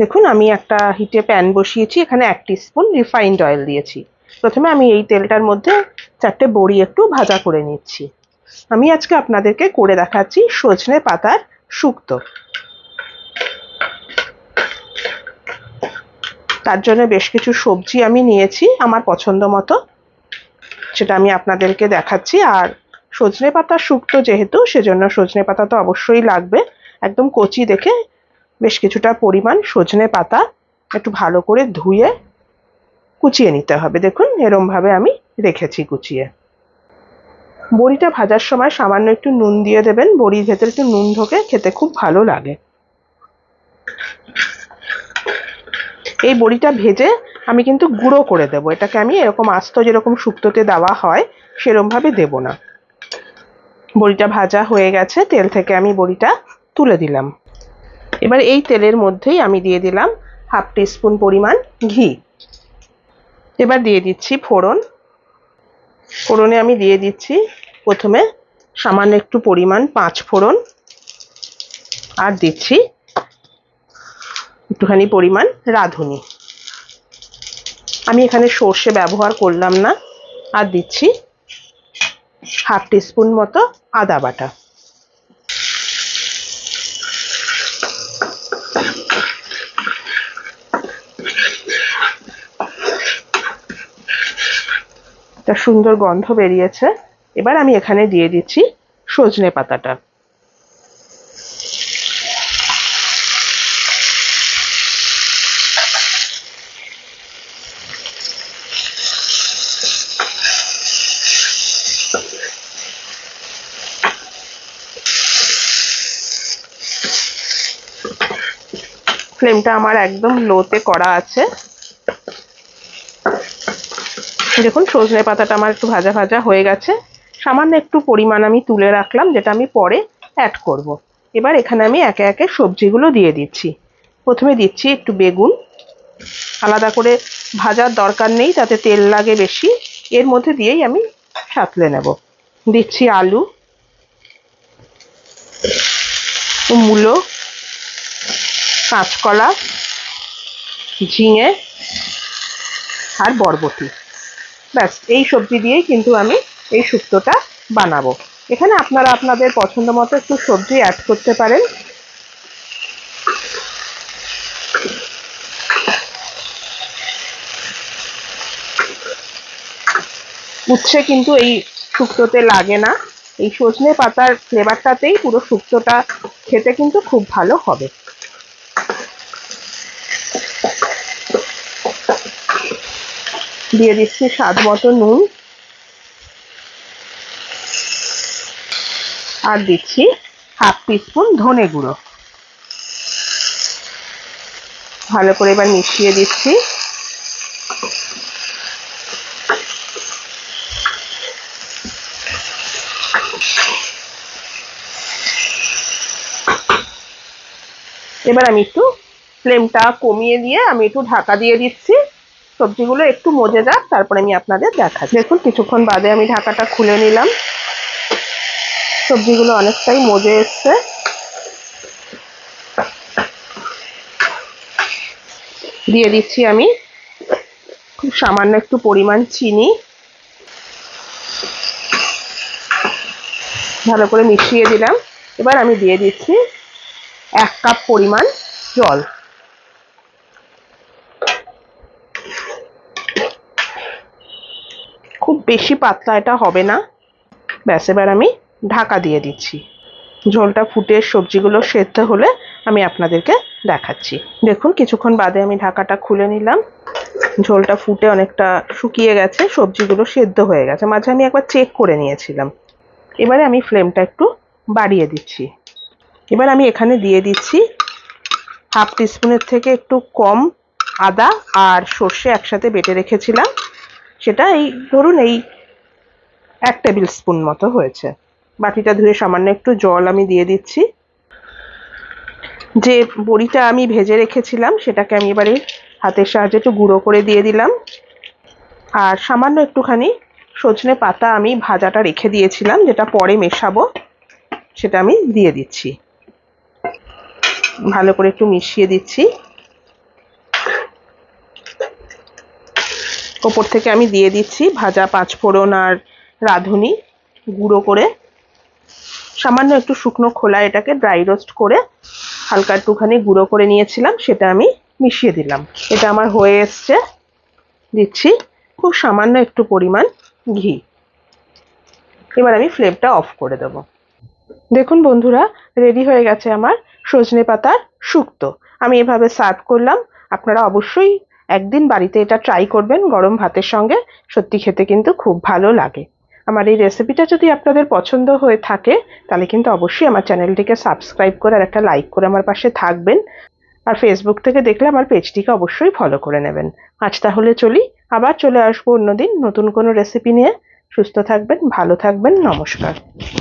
দেখুন, আমি একটা হিটে প্যান বসিয়েছি, এখানে এক স্পুন রিফাইন্ড অয়েল দিয়েছি। প্রথমে আমি এই তেলটার মধ্যে চারটে বড়ি একটু ভাজা করে নিচ্ছি। আমি আজকে আপনাদেরকে করে দেখাচ্ছি সজনে পাতার শুক্তো। তার জন্য বেশ কিছু সবজি আমি নিয়েছি আমার পছন্দ মতো। সেটা আমি আপনাদেরকে দেখাচ্ছি। আর সজনে পাতা শুক্তো যেহেতু, সেজন্য সজনে পাতা তো অবশ্যই লাগবে। একদম কচি দেখে বেশ কিছুটা পরিমাণ সজনে পাতা একটু ভালো করে ধুয়ে কুচিয়ে নিতে হবে। দেখুন এরম ভাবে আমি রেখেছি কুচিয়ে। বড়িটা ভাজার সময় সামান্য একটু নুন দিয়ে দেবেন। বড়ির ভেতরে একটু নুন ঢোকে, খেতে খুব ভালো লাগে। এই বড়িটা ভেজে আমি কিন্তু গুঁড়ো করে দেবো। এটাকে আমি এরকম আস্ত যেরকম শুক্তোতে দেওয়া হয় সেরম ভাবে দেবো না। বড়িটা ভাজা হয়ে গেছে। তেল থেকে আমি বড়িটা তুলে দিলাম। এবার এই তেলের মধ্যেই আমি দিয়ে দিলাম হাফ টিস্পুন পরিমাণ ঘি। এবার দিয়ে দিচ্ছি ফোড়ন। ফোড়নে আমি দিয়ে দিচ্ছি প্রথমে সামান্য একটু পরিমাণ পাঁচ ফোড়ন। আর দিচ্ছি একটুখানি পরিমাণ রাঁধুনি। আমি এখানে সর্ষে ব্যবহার করলাম না। আর দিচ্ছি হাফ টিস্পুন মতো আদা বাটা। একটা সুন্দর গন্ধ বেরিয়েছে। এবার আমি এখানে দিয়ে দিচ্ছি সজনে পাতাটা। ফ্লেমটা আমার একদম লোতে করা আছে। দেখুন, সজনে পাতাটা আমার একটু ভাজা ভাজা হয়ে গেছে। সামান্য একটু পরিমাণ আমি তুলে রাখলাম, যেটা আমি পরে অ্যাড করব। এবার এখানে আমি একে একে সবজিগুলো দিয়ে দিচ্ছি। প্রথমে দিচ্ছি একটু বেগুন। আলাদা করে ভাজার দরকার নেই, তাতে তেল লাগে বেশি। এর মধ্যে দিয়েই আমি সাঁতলে নেব। দিচ্ছি আলু, মূলো, কাঁচকলা, ঝিঙে আর বরবটি। ব্যাস, এই সবজি দিয়েই কিন্তু আমি এই শুক্তোটা বানাবো। এখানে আপনারা আপনাদের পছন্দ মতো একটু সবজি অ্যাড করতে পারেন। উচ্ছে কিন্তু এই শুক্তোতে লাগে না। এই সজনে পাতার ফ্লেভারটাতেই পুরো শুক্তোটা খেতে কিন্তু খুব ভালো হবে। দিয়ে দিচ্ছি স্বাদ মতো নুন। আর দিচ্ছি হাফ টিস্পুন ধনে গুঁড়ো। ভালো করে এবার মিশিয়ে দিচ্ছি। এবার আমি একটু ফ্লেমটা কমিয়ে দিয়ে আমি একটু ঢাকা দিয়ে দিচ্ছি। সবজিগুলো একটু মজে যাক, তারপরে আমি আপনাদের দেখাচ্ছি। দেখুন, কিছুক্ষণ বাদে আমি ঢাকাটা খুলে নিলাম। সবজিগুলো অনেকটাই মজে এসছে। দিয়ে দিচ্ছি আমি খুব সামান্য একটু পরিমাণ চিনি। ভালো করে মিশিয়ে দিলাম। এবার আমি দিয়ে দিচ্ছি এক কাপ পরিমাণ জল খুব বেশি পাতলা এটা হবে না। ব্যাস, এবার আমি ঢাকা দিয়ে দিচ্ছি। ঝোলটা ফুটে সবজিগুলো সেদ্ধ হলে আমি আপনাদেরকে দেখাচ্ছি। দেখুন, কিছুক্ষণ বাদে আমি ঢাকাটা খুলে নিলাম। ঝোলটা ফুটে অনেকটা শুকিয়ে গেছে, সবজিগুলো সেদ্ধ হয়ে গেছে। মাঝে আমি একবার চেক করে নিয়েছিলাম। এবারে আমি ফ্লেমটা একটু বাড়িয়ে দিচ্ছি। এবার আমি এখানে দিয়ে দিচ্ছি হাফ টিস্পুনের থেকে একটু কম আদা আর সর্ষে একসাথে বেটে রেখেছিলাম। সেটা এই ধরুন এই এক টেবিল স্পুন মতো হয়েছে। বাটিটা ধুয়ে সামান্য একটু জল আমি দিয়ে দিচ্ছি। যে বড়িটা আমি ভেজে রেখেছিলাম, সেটাকে আমি এবারে হাতের সাহায্যে একটু গুঁড়ো করে দিয়ে দিলাম। আর সামান্য একটুখানি সজনে পাতা আমি ভাজাটা রেখে দিয়েছিলাম, যেটা পরে মেশাবো, সেটা আমি দিয়ে দিচ্ছি। ভালো করে একটু মিশিয়ে দিচ্ছি। ওপর থেকে আমি দিয়ে দিচ্ছি ভাজা পাঁচফোড়ন আর রাঁধুনি, গুঁড়ো করে। সামান্য একটু শুকনো খোলা এটাকে ড্রাই রোস্ট করে হালকা একটুখানি গুঁড়ো করে নিয়েছিলাম, সেটা আমি মিশিয়ে দিলাম। এটা আমার হয়ে এসছে। দিচ্ছি খুব সামান্য একটু পরিমাণ ঘি। এবার আমি ফ্লেমটা অফ করে দেব। দেখুন বন্ধুরা রেডি হয়ে গেছে আমার সজনে পাতার শুক্তো। আমি এভাবে সার্ভ করলাম। আপনারা অবশ্যই একদিন বাড়িতে এটা ট্রাই করবেন, গরম ভাতের সঙ্গে। সত্যি খেতে কিন্তু খুব ভালো লাগে। আমার এই রেসিপিটা যদি আপনাদের পছন্দ হয়ে থাকে, তাহলে কিন্তু অবশ্যই আমার চ্যানেলটিকে সাবস্ক্রাইব করে আর একটা লাইক করে আমার পাশে থাকবেন। আর ফেসবুক থেকে দেখলে আমার পেজটিকে অবশ্যই ফলো করে নেবেন। আজ তাহলে চলি, আবার চলে আসব অন্যদিন নতুন কোনো রেসিপি নিয়ে। সুস্থ থাকবেন, ভালো থাকবেন, নমস্কার।